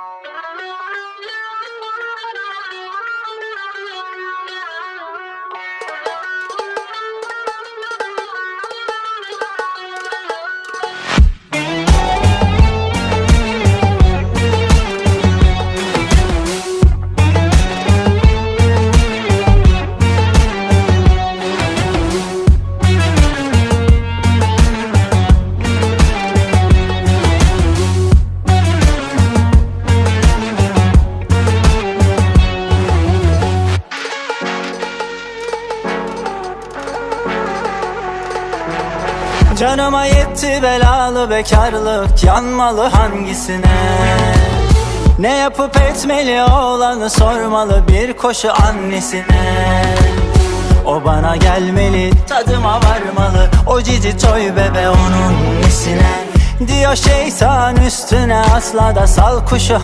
Thank you. Canıma yetti belalı bekarlık Yanmalı hangisine? Ne yapıp etmeli oğlanı sormalı Bir koşu annesine? O bana gelmeli tadıma varmalı O cici toy bebe onun nesine? Diyor şeytan üstüne asla da sal kuşu